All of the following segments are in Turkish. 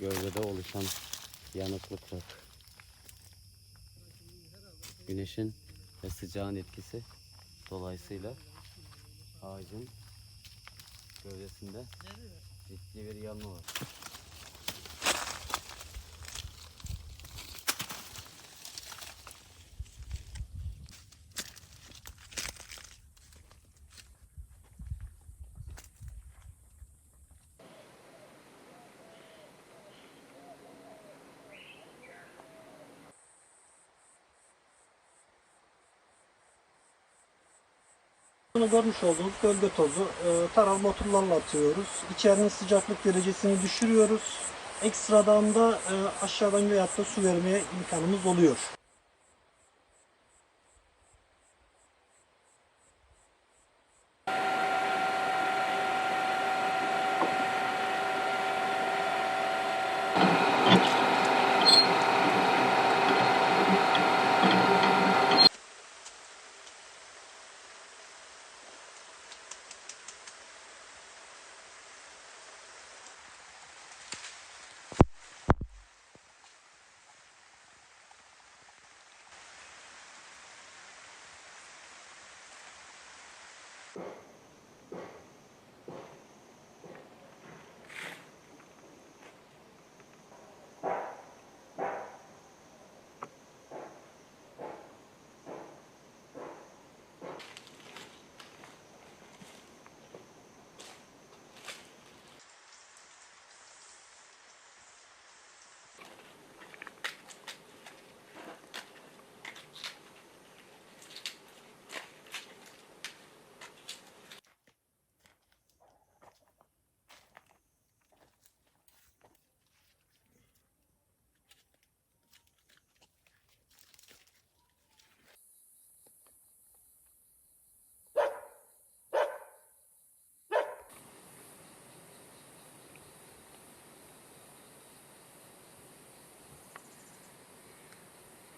gövdede oluşan yanıklık var. Güneşin ve sıcağın etkisi dolayısıyla ağacın gövdesinde ciddi bir yanma var. Bunu görmüş olduğunuz gölge tozu e, taral motorlarla atıyoruz. İçerinin sıcaklık derecesini düşürüyoruz. Ekstradan da e, aşağıdan veyahut da su vermeye imkanımız oluyor.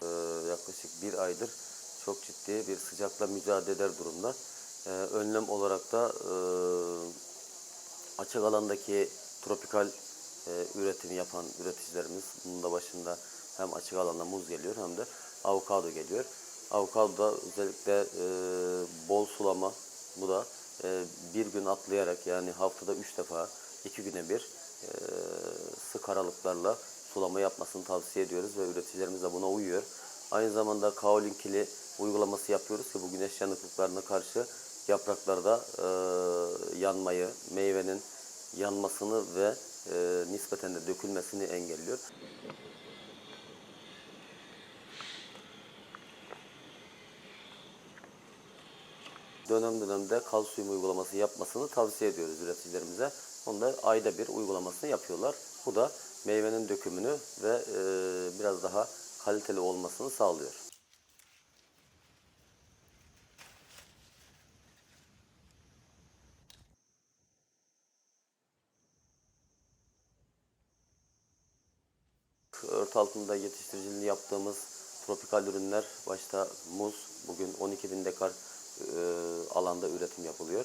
Ee, yaklaşık aydır çok ciddi bir sıcakla mücadele eder durumda. Ee, önlem olarak da e, açık alandaki tropikal e, üretimi yapan üreticilerimiz bunun da başında hem açık alanda muz geliyor hem de avokado geliyor. Avokado da özellikle e, bol sulama bu da e, bir gün atlayarak yani haftada üç defa iki güne bir e, sık aralıklarla sulama yapmasını tavsiye ediyoruz ve üreticilerimiz de buna uyuyor. Aynı zamanda kaolin kili uygulaması yapıyoruz ki bu güneş yanıklıklarına karşı yapraklarda e, yanmayı, meyvenin yanmasını ve e, nispeten de dökülmesini engelliyor. Dönem dönemde kalsiyum uygulaması yapmasını tavsiye ediyoruz üreticilerimize. Onu da ayda bir uygulamasını yapıyorlar. Bu da meyvenin dökümünü ve e, biraz daha kaliteli olmasını sağlıyor. Örtü altında yetiştiriciliğini yaptığımız tropikal ürünler başta muz bugün 12 bin dekar e, alanda üretim yapılıyor.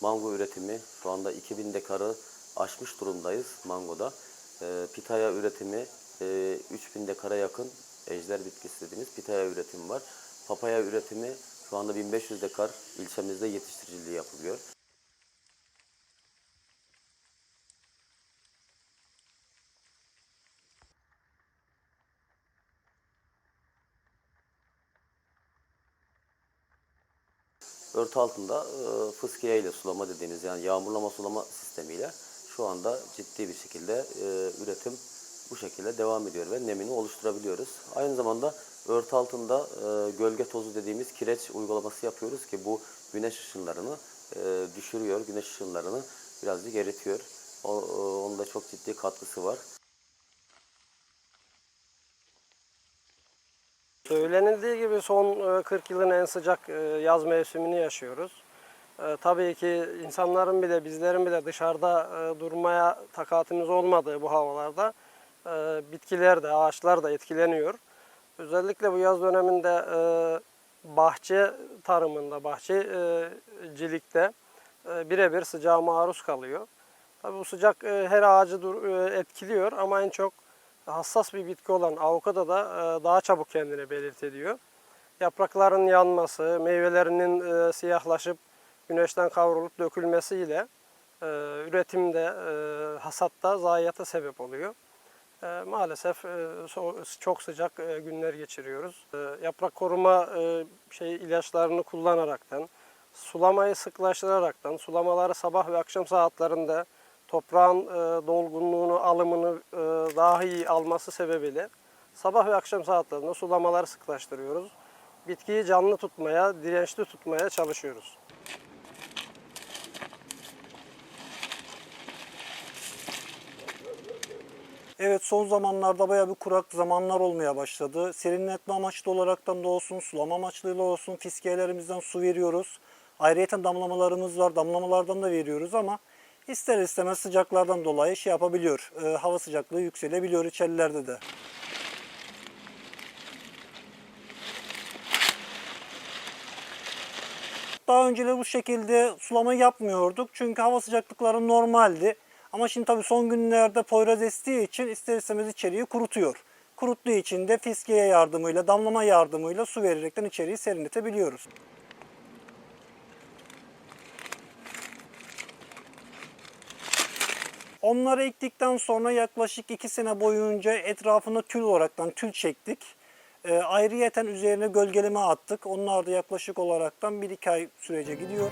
Mango üretimi şu anda 2000 dekarı aşmış durumdayız mangoda. E, pitaya üretimi e, 3000 dekara yakın ejder bitkisi dediğimiz pitaya üretimi var. Papaya üretimi şu anda 1500 dekar ilçemizde yetiştiriciliği yapılıyor. Örtü altında e, fıskiye ile sulama dediğimiz yani yağmurlama sulama sistemiyle şu anda ciddi bir şekilde e, üretim bu şekilde devam ediyor ve nemini oluşturabiliyoruz. Aynı zamanda örtü altında e, gölge tozu dediğimiz kireç uygulaması yapıyoruz ki bu güneş ışınlarını e, düşürüyor, güneş ışınlarını birazcık eritiyor. O, o- onun da çok ciddi katkısı var. Söylenildiği gibi son e, 40 yılın en sıcak e, yaz mevsimini yaşıyoruz. E, Tabii ki insanların bile bizlerin bile dışarıda e, durmaya takatimiz olmadığı bu havalarda e, bitkiler de ağaçlar da etkileniyor. Özellikle bu yaz döneminde e, bahçe tarımında, bahçecilikte e, birebir sıcağa maruz kalıyor. Tabii bu sıcak e, her ağacı e, etkiliyor ama en çok hassas bir bitki olan avokado da e, daha çabuk kendini belirtiliyor. Yaprakların yanması, meyvelerinin e, siyahlaşıp güneşten kavrulup dökülmesiyle e, üretimde, e, hasatta zayiata sebep oluyor. E, maalesef e, çok sıcak e, günler geçiriyoruz. E, yaprak koruma e, şey ilaçlarını kullanaraktan, sulamayı sıklaştıraraktan, sulamaları sabah ve akşam saatlerinde toprağın dolgunluğunu, alımını daha iyi alması sebebiyle sabah ve akşam saatlerinde sulamaları sıklaştırıyoruz. Bitkiyi canlı tutmaya, dirençli tutmaya çalışıyoruz. Evet son zamanlarda bayağı bir kurak zamanlar olmaya başladı. Serinletme amaçlı olaraktan da olsun, sulama amaçlıyla olsun fiskiyelerimizden su veriyoruz. Ayrıca damlamalarımız var, damlamalardan da veriyoruz ama ister istemez sıcaklardan dolayı şey yapabiliyor. e, hava sıcaklığı yükselebiliyor içerilerde de. Daha önceleri bu şekilde sulama yapmıyorduk. Çünkü hava sıcaklıkları normaldi. Ama şimdi tabii son günlerde Poyraz estiği için ister istemez içeriği kurutuyor. Kuruttuğu için de fiskiye yardımıyla, damlama yardımıyla su vererekten içeriği serinletebiliyoruz. Onları ektikten sonra yaklaşık 2 sene boyunca etrafına tül olaraktan tül çektik. E, ayrıyeten üzerine gölgeleme attık. Onlar da yaklaşık olaraktan 1-2 ay sürece gidiyor.